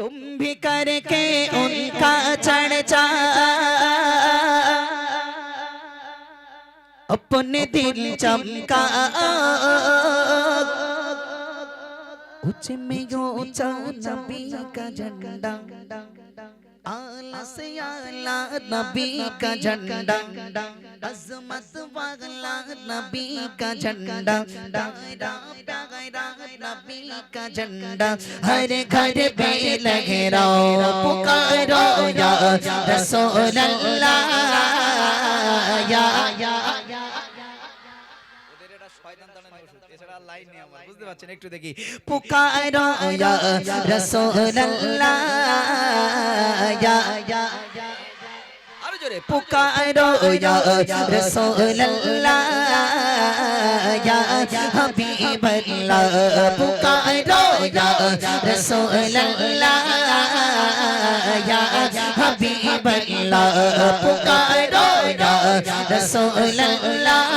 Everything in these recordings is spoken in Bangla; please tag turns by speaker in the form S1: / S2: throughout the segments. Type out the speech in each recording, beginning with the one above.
S1: तुम भी करके उनका चर्चा अपने दिल चमका। ऊँचे में ऊँचा नबी का झंडा। आला से आला नबी का झंडा। अजमत वाला नबी का झंडा। नबी का झंडा हर घर पे लगे रो पुकारो या रसूल अल्लाह या या
S2: ওদের এটা শয়তান তাড়ানোর ওষুধ এছাড়া আর লাইন নেই আমার বুঝতে পারছেন একটু দেখি
S1: पुकारो या रसूल अल्लाह या या
S2: আরো জোরে
S1: पुकारो या रसूल अल्लाह या हबीब अल्लाह पुकारो या रसूल अल्लाह या हबीब अल्लाह पुकारो या रसूल अल्लाह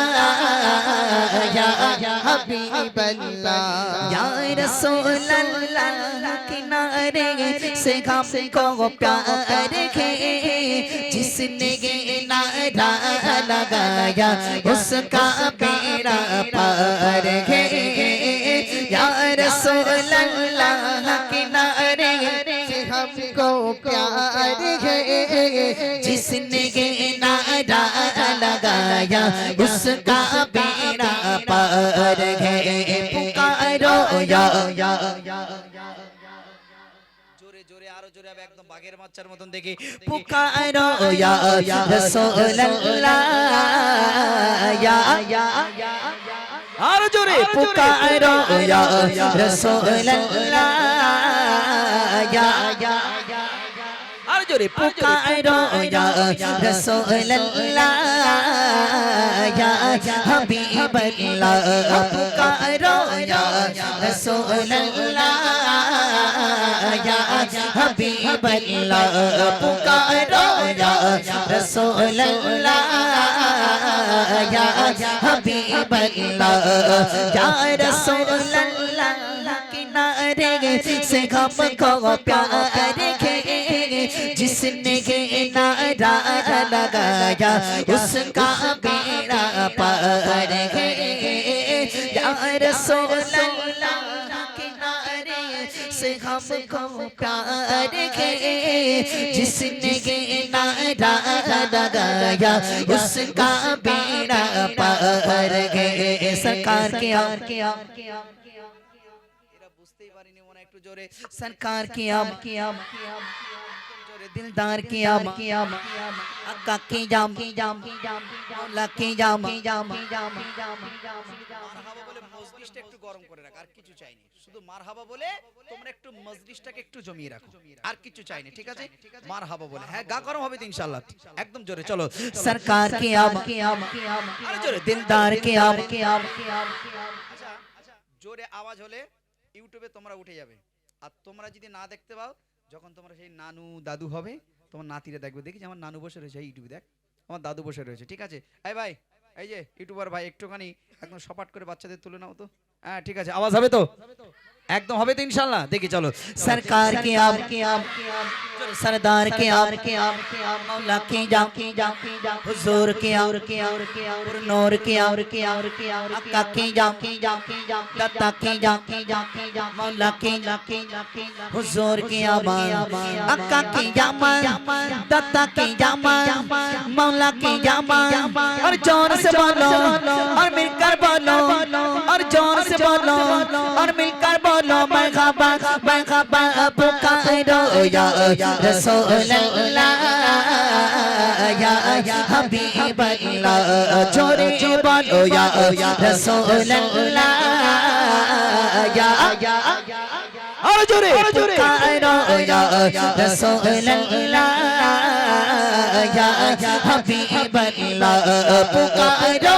S1: या हबीब अल्लाह या रसूल अल्लाह किनारे से हमको प्यार है जिसने ये नारा लगाया उसका बेड़ा पार है या रसूल अल्लाह किनारे से हमको प्यार है जिसने ये नारा लगाया उसका बेड़ा पार है पुकारो या या
S2: জোরে জোরে আরও জোরে হবে একদম বাঘের বাচ্চার মতন দেখি।
S1: পুকারো ইয়া রাসূলুল্লাহ ইয়া ইয়া
S2: আরও জোরে
S1: পুকারো ইয়া
S2: রাসূলুল্লাহ জোরে
S1: पुकारो या रसूल अल्लाह या हबीब अल्लाह पुकारो या रसूल अल्लाह या हबीब अल्लाह पुकारो या रसूल अल्लाह या हबीब अल्लाह या रसूल अल्लाह किनारे से हमको प्यार है जिसने ये नारा लगाया उसका बेड़ा पार है या रसूल अल्लाह किनारे से हमको प्यार है जिसने ये नारा लगाया उसका बेड़ा पार है सरकार के आर के आर के आर
S2: এরা বুঝতেই পারিনি মনে হয় একটু জোরে
S1: सरकार की आम की आम की आम जोरे दिलदार की आम की आम अक्का की जाम की जाम की जाम की जाम लकी जाम की जाम की जाम की जाम की जाम की जाम
S2: মারহাবা বলে মজলিসটা একটু গরম করে রাখ আর কিছু চাইনি শুধু মারহাবা বলে তোমরা একটু মজলিসটাকে একটু জমিয়ে রাখো আর কিছু চাইনি ঠিক আছে মারহাবা বলে হ্যাঁ গা গরম হবে তো ইনশাআল্লাহ একদম জোরে চলো
S1: सरकार की आम की आम की आम
S2: আরো জোরে
S1: दिलदार की आम की आम की आम की आम
S2: আচ্ছা জোরে আওয়াজ হলে ইউটিউবে তোমরা উঠে যাবে আর তোমরা যদি না দেখতে পাও যখন তোমার সেই নানু দাদু হবে, তোমার নাতিরা দেখবে, দেখি যে আমার নানু বসে রয়েছে ইউটিউবে দেখ, আমার দাদু বসে রয়েছে, ঠিক আছে? এই ভাই, এই যে ইউটিউবার ভাই, একটুখানি একদম সপাট করে বাচ্চাদের তুলে নাও তো। হ্যাঁ ঠিক আছে আওয়াজ হবে তো একদম হবে তো ইনশাল্লাহ দেখি চলো
S1: सरकार की आम की आम की आम सरदार के आम के आम के आम मौला की जाम की जाम की जाम हुजूर के और के और के और नूर के और के और के और अक्का की जाम की जाम की जाम दत्ता की जाम की जाम की जाम मौला की लकी लकी हुजूर के आमान अक्का की जामान दत्ता की जामान मौला की जामान और जोर से बोलो और मिलकर बोलो বলো আর মিলকার বলো মারহাবা মারহাবা, আবু কায়রো ইয়া রাসূলুল্লাহ, ইয়া, হাবিবাল্লাহ, জোরে বলো ইয়া রাসূলুল্লাহ, ইয়া
S2: আর জোরে
S1: কায়রো ইয়া রাসূলুল্লাহ, ইয়া হাবিবাল্লাহ পুকারো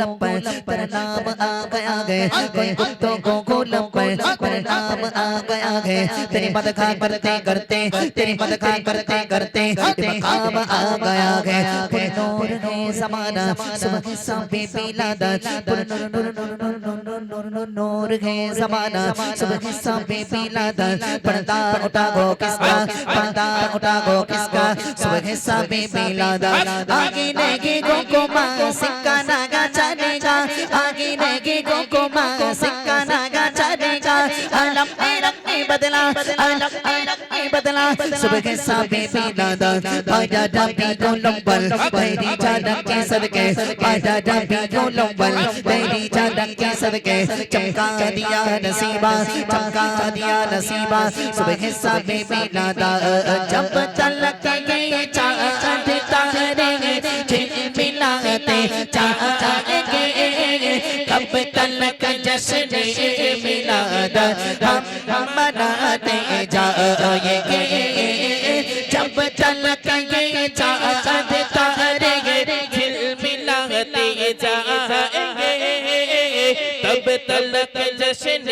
S1: गोलम पर पर आ गया गए कोई कुत्तों को गोलम पर पर आ गया गए। तेरी मदखा करते करते तेरी मदखा करते करते काम आ गया गए। नूर ने समाना सुबह सबे पीला दा नूर नूर नूर नूर नूर नूर नूर है समाना सुबह सबे पीला दादा पर्दा उठा गो किसका पर्दा उठा गो किसका सुबह सबे पीला दा आगे नहीं गो को माँ सिक्का नागा चलेगा आगे नेगे गो को मां सिक्का नागा चलेगा अलम ए रंग में बदला अलम ए रंग में बदला सुबह के साबे पिलादा आजा डबी को लंबल तेरी चादर के सदके आजा डबी को लंबल तेरी चादर के सदके चमका दिया नसीबा चमका दिया नसीबा सुबह के साबे पिलादा जब तलक गए चांद मिलाद हम हम मनाते जाएंगे जब तलक ये चांद तारे
S3: झिलमिलाते जाएंगे तब तलक जश्न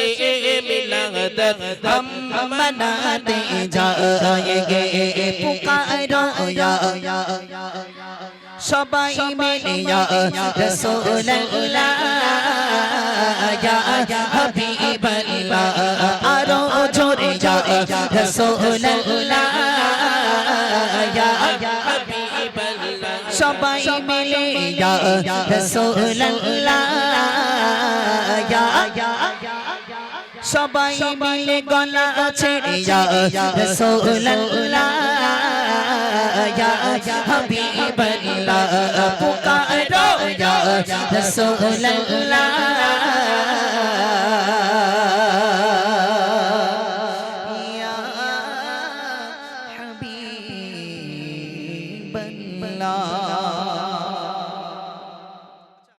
S3: मिलाद
S1: हम मनाते जाएंगे पुकारो या সবাই মিলে রাসূলুল্লাহ ইয়া হাবিবাল্লাহ আরও জোরে ইয়া রাসূলুল্লাহ ইয়া
S3: হাবিবাল্লাহ
S1: সবাই মিলে ইয়া রাসূলুল্লাহ ইয়া সবাই মিলে গলা ছেড়ে যা রাসূলুল্লাহ ইয়া হাবিবাল্লাহ পুকারো